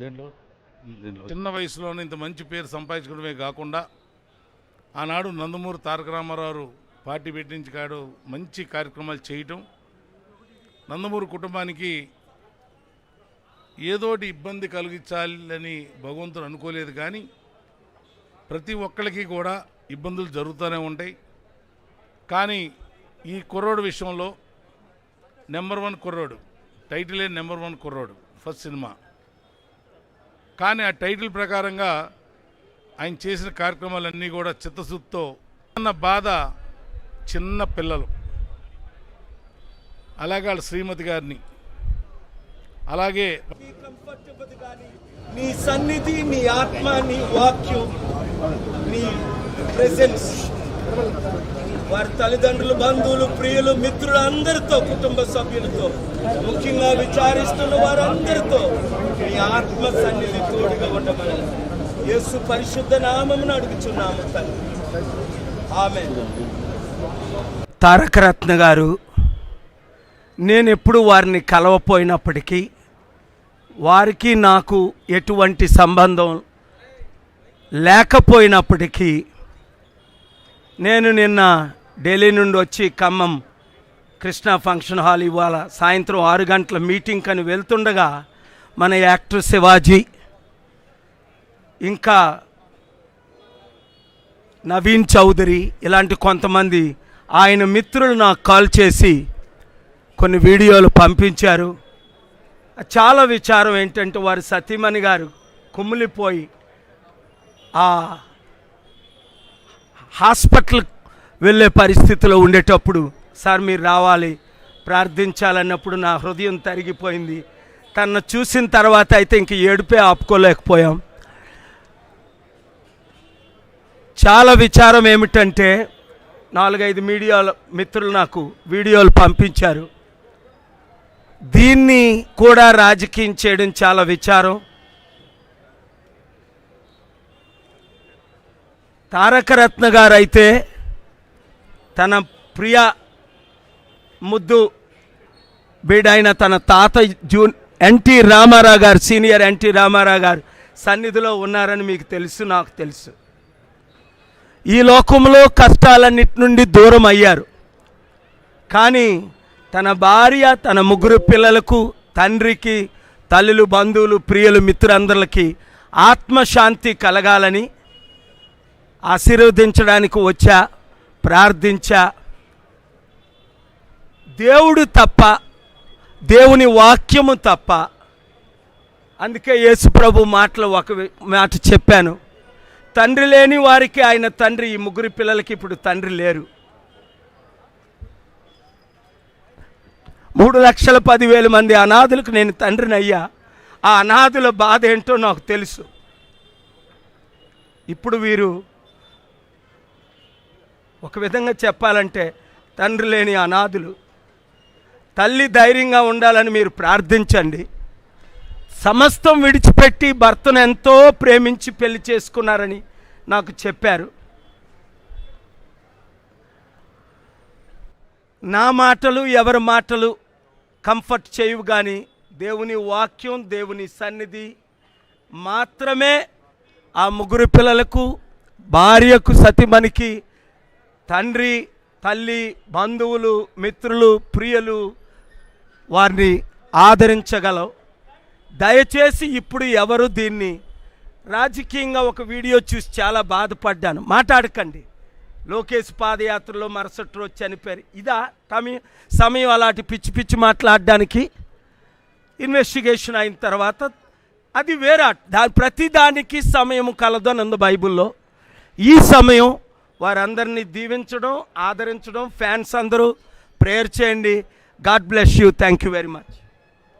దేంట్లో? చిన్న వయసులోనే ఇంత మంచి పేరు సంపాదించుకోవడమే కాకుండా ఆనాడు నందమూరి తారక రామారావు పార్టీ పెట్టించి కాడు మంచి కార్యక్రమాలు చేయటం. నందమూరి కుటుంబానికి ఏదోటి ఇబ్బంది కలిగించాలని భగవంతుడు అనుకోలేదు కానీ ప్రతి ఒక్కరికి కూడా ఇబ్బందులు జరుగుతూనే ఉంటాయి. కానీ ఈ కుర్రోడు విషయంలో నెంబర్ వన్ కుర్రోడు టైటిలే నెంబర్ వన్ కుర్రోడు ఫస్ట్ సినిమా. కానీ ఆ టైటిల్ ప్రకారంగా ఆయన చేసిన కార్యక్రమాలన్నీ కూడా చిత్తశుద్ధితో అన్న బాధ చిన్న పిల్లలు. అలాగే వాళ్ళ శ్రీమతి గారిని. అలాగే నీ సన్నిధి నీ ఆత్మ నీ వాక్యం నీ ప్రెసెన్స్ వారి తల్లిదండ్రులు బంధువులు ప్రియులు మిత్రులు అందరితో కుటుంబ సభ్యులతో ముఖ్యంగా విచారిస్తున్న వారందరితో మీ ఆత్మ సన్నిధి తోడుగా ఉండమని యేసు పరిశుద్ధ నామమును అడుగుచున్నాము తల్లి. ఆమె తారక రత్న గారు నేను ఎప్పుడు వారిని కలవపోయినప్పటికీ వారికి నాకు ఎటువంటి సంబంధం లేకపోయినప్పటికీ నేను నిన్న ఢిల్లీ నుండి వచ్చి ఖమ్మం కృష్ణ ఫంక్షన్ హాల్ ఇవాళ సాయంత్రం ఆరు గంటల మీటింగ్ అని వెళ్తుండగా మన యాక్టర్ శివాజీ ఇంకా నవీన్ చౌదరి ఇలాంటి కొంతమంది ఆయన మిత్రులు నాకు కాల్ చేసి కొన్ని వీడియోలు పంపించారు. చాలా విచారం ఏంటంటే వారి సతీమణి గారు కుమ్మిలిపోయి ఆ హాస్పిటల్ వెళ్ళే పరిస్థితిలో ఉండేటప్పుడు సార్ మీరు రావాలి. ప్రార్థించాలన్నప్పుడు నా హృదయం తరిగిపోయింది. తను చూసిన తర్వాత అయితే ఇంక ఏడుపే ఆపుకోలేకపోయాం. చాలా విచారం ఏమిటంటే నాలుగైదు మీడియాల మిత్రులు నాకు వీడియోలు పంపించారు. దీన్ని కూడా రాజకీయం చేయడం చాలా విచారం. తారకరత్న గారైతే తన ప్రియ ముద్దు బీడైన తన తాత జూన్ ఎన్టీ రామారావు గారు సీనియర్ ఎన్టీ రామారావు గారు సన్నిధిలో ఉన్నారని మీకు తెలుసు నాకు తెలుసు. ఈ లోకంలో కష్టాలన్నిటి నుండి దూరం అయ్యారు. కానీ తన భార్య తన ముగ్గురు పిల్లలకు తండ్రికి తల్లులు బంధువులు ప్రియులు మిత్రులందరికీ ఆత్మశాంతి కలగాలని ఆశీర్వదించడానికి వచ్చా ప్రార్థించా. దేవుడు తప్ప దేవుని వాక్యము తప్ప. అందుకే యేసుప్రభు మాటలు ఒక మాట చెప్పాను. తండ్రి లేని వారికి ఆయన తండ్రి ఈ ముగ్గురు పిల్లలకి ఇప్పుడు తండ్రి లేరు. మూడు లక్షల పదివేల మంది అనాథులకు నేను తండ్రిని అయ్యా ఆ అనాథుల బాధ ఏంటో నాకు తెలుసు. ఇప్పుడు వీరు ఒక విధంగా చెప్పాలంటే తండ్రి లేని అనాథులు తల్లి ధైర్యంగా ఉండాలని మీరు ప్రార్థించండి. సమస్తం విడిచిపెట్టి భర్తను ఎంతో ప్రేమించి పెళ్ళి చేసుకున్నారని నాకు చెప్పారు. నా మాటలు ఎవరి మాటలు కంఫర్ట్ చేయవు కానీ దేవుని వాక్యం దేవుని సన్నిధి మాత్రమే ఆ ముగ్గురు పిల్లలకు భార్యకు సతిమణికి తండ్రి తల్లి బంధువులు మిత్రులు ప్రియులు వారిని ఆదరించగలవు. దయచేసి ఇప్పుడు ఎవరు దీన్ని రాజకీయంగా ఒక వీడియో చూసి చాలా బాధపడ్డాను. మాట్లాడకండి. లోకేష్ పాదయాత్రలో మరుసటి రోజు చనిపోయారు. ఇదా తమి సమయం అలాంటి పిచ్చి పిచ్చి మాట్లాడడానికి ఇన్వెస్టిగేషన్ అయిన తర్వాత అది వేరే దా ప్రతిదానికి సమయం కలదు అని ఉంది బైబిల్లో. ఈ సమయం వారందరినీ దీవించడం ఆదరించడం. ఫ్యాన్స్ అందరూ ప్రేయర్ చేయండి. God bless you thank you very much